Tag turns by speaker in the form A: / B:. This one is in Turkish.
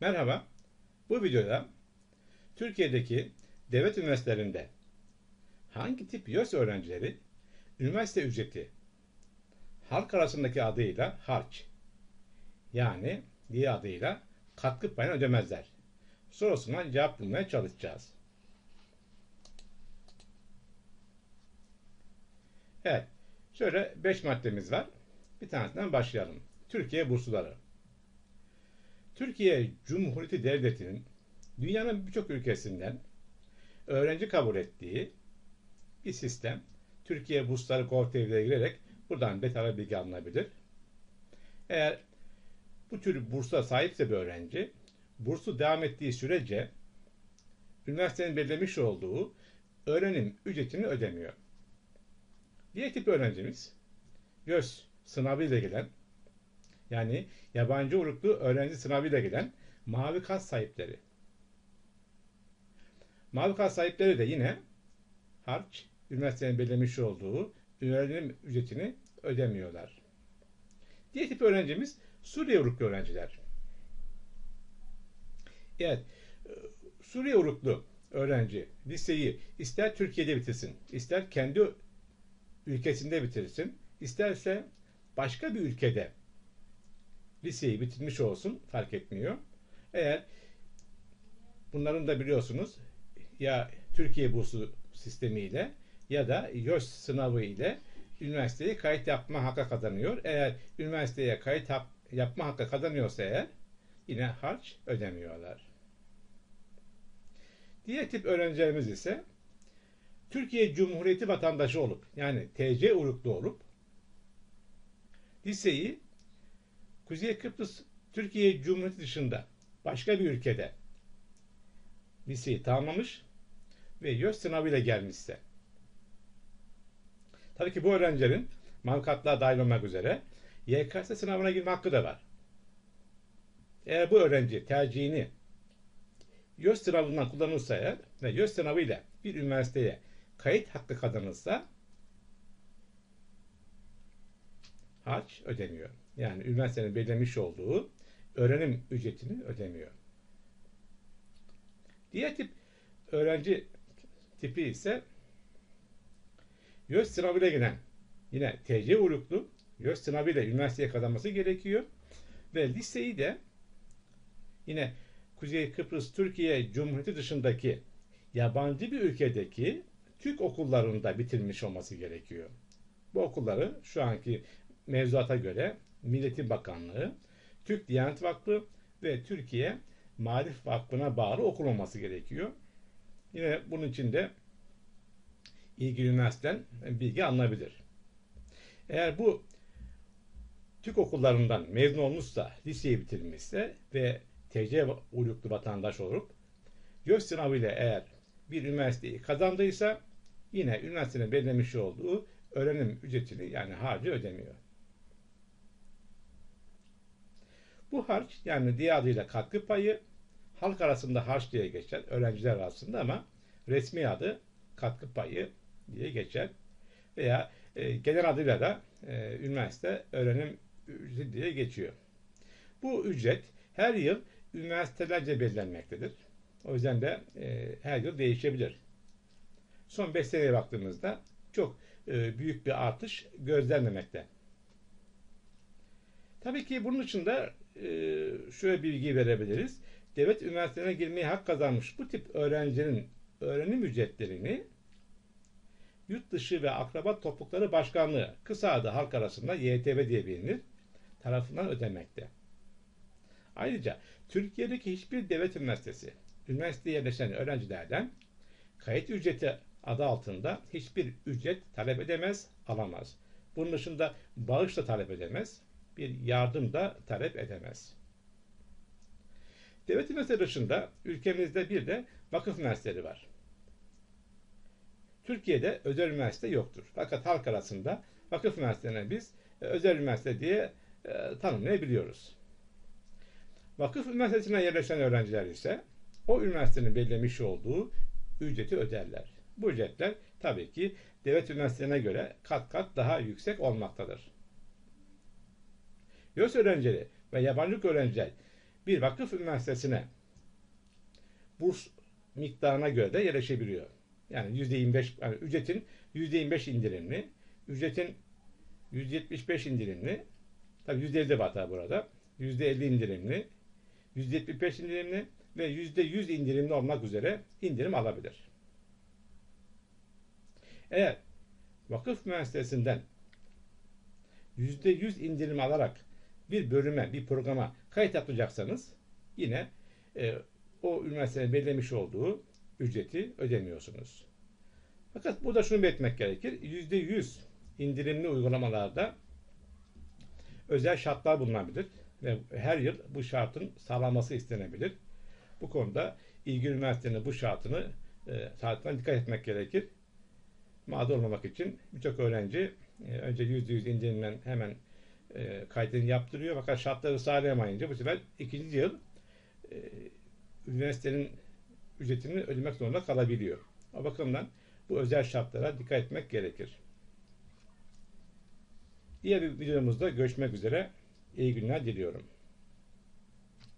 A: Merhaba, bu videoda Türkiye'deki devlet üniversitelerinde hangi tip YÖS öğrencileri üniversite ücreti halk arasındaki adıyla harç yani diğer adıyla katkı payını ödemezler sorusuna cevap bulmaya çalışacağız. Evet, şöyle 5 maddemiz var. Bir tanesinden başlayalım. Türkiye bursluları. Türkiye Cumhuriyeti Devleti'nin dünyanın birçok ülkesinden öğrenci kabul ettiği bir sistem. Türkiye Bursları Gov.tr'ye girerek buradan detaylı bilgi alınabilir. Eğer bu tür bursa sahipse bir öğrenci, bursu devam ettiği sürece üniversitenin belirlemiş olduğu öğrenim ücretini ödemiyor. Diğer tip öğrencimiz YÖS sınavıyla gelen yani yabancı uyruklu öğrenci sınavıyla gelen mavi kas sahipleri. Mavi kas sahipleri de yine harç, üniversitenin belirlemiş olduğu öğrenim ücretini ödemiyorlar. Diğer tip öğrencimiz Suriye uyruklu öğrenciler. Evet, Suriye uyruklu öğrenci liseyi ister Türkiye'de bitirsin, ister kendi ülkesinde bitirsin, isterse başka bir ülkede liseyi bitirmiş olsun fark etmiyor. Eğer bunların da biliyorsunuz ya Türkiye bursu sistemiyle ya da YÖS sınavı ile üniversiteye kayıt yapma hakkı kazanıyor. Eğer üniversiteye kayıt yapma hakkı kazanıyorsa eğer yine harç ödemiyorlar. Diğer tip öğrencilerimiz ise Türkiye Cumhuriyeti vatandaşı olup yani TC uyruklu olup liseyi Kuzey Kıbrıs Türkiye Cumhuriyeti dışında başka bir ülkede liseyi tamamlamış ve YÖS sınavıyla gelmişse tabii ki bu öğrencilerin mavkatlığa dahil olmak üzere YKS sınavına girme hakkı da var. Eğer bu öğrenci tercihini YÖS sınavından kullanırsa eğer ve YÖS sınavıyla bir üniversiteye kayıt hakkı kazanırsa harç ödemiyor. Yani üniversitenin belirlemiş olduğu öğrenim ücretini ödemiyor. Diğer tip öğrenci tipi ise YÖS sınavıyla gelen yine TC uyruklu YÖS sınavıyla üniversiteye kazanması gerekiyor. Ve liseyi de yine Kuzey Kıbrıs Türkiye Cumhuriyeti dışındaki yabancı bir ülkedeki Türk okullarında bitirmiş olması gerekiyor. Bu okulları şu anki mevzuata göre Milletin Bakanlığı, Türk Diyanet Vakfı ve Türkiye Marif Vakfı'na bağlı okul olması gerekiyor. Yine bunun için de ilgili üniversiteden bilgi alınabilir. Eğer bu Türk okullarından mezun olmuşsa, liseyi bitirmişse ve TC uyruklu vatandaş olup YÖS sınavıyla eğer bir üniversiteyi kazandıysa yine üniversitenin belirlemiş olduğu öğrenim ücretini yani harcı ödemiyor. Bu harç yani diğer adıyla katkı payı halk arasında harç diye geçer öğrenciler arasında ama resmi adı katkı payı diye geçer. Veya e, genel adıyla da e, üniversite öğrenim ücreti diye geçiyor. Bu ücret her yıl üniversitelerce belirlenmektedir. O yüzden de e, her yıl değişebilir. Son 5 seneye baktığımızda çok e, büyük bir artış gözlenmemekte. Tabii ki bunun için de şöyle bilgi verebiliriz. Devlet üniversitelerine girmeye hak kazanmış bu tip öğrencilerin öğrenim ücretlerini Yurt Dışı ve Akraba Toplulukları Başkanlığı, kısa adı halk arasında YTB diye bilinir, tarafından ödemekte. Ayrıca Türkiye'deki hiçbir devlet üniversitesi, üniversiteye yerleşen öğrencilerden kayıt ücreti adı altında hiçbir ücret talep edemez, alamaz. Bunun dışında bağış da talep edemez, bir yardım da talep edemez. Devlet üniversiteleri dışında ülkemizde bir de vakıf üniversiteleri var. Türkiye'de özel üniversite yoktur. Fakat halk arasında vakıf üniversitelerine biz e, özel üniversite diye e, tanımlayabiliyoruz. Vakıf üniversitesine yerleşen öğrenciler ise o üniversitenin belirlemiş olduğu ücreti öderler. Bu ücretler tabii ki devlet üniversitelerine göre kat kat daha yüksek olmaktadır. YÖS öğrencileri ve yabancı öğrenciler bir vakıf üniversitesine burs miktarına göre de yerleşebiliyor. Yani %25 yani ücretin %25 indirimli, ücretin %75 indirimli, tabii %50 de var tabii burada. %50 indirimli, %75 indirimli ve %100 indirimli olmak üzere indirim alabilir. Eğer vakıf müessesesinden %100 indirim alarak bir bölüme, bir programa kayıt yapacaksanız yine e, o üniversitenin belirlemiş olduğu ücreti ödemiyorsunuz. Fakat burada şunu belirtmek gerekir. %100 indirimli uygulamalarda özel şartlar bulunabilir ve her yıl bu şartın sağlanması istenebilir. Bu konuda ilgili üniversitenin bu şartını e, dikkat etmek gerekir. Mağdur olmamak için birçok öğrenci e, önce %100 indirimden hemen e, kaydını yaptırıyor fakat şartları sağlayamayınca bu sefer ikinci yıl e, üniversitenin ücretini ödemek zorunda kalabiliyor. O bakımdan bu özel şartlara dikkat etmek gerekir. Diğer bir videomuzda görüşmek üzere. İyi günler diliyorum.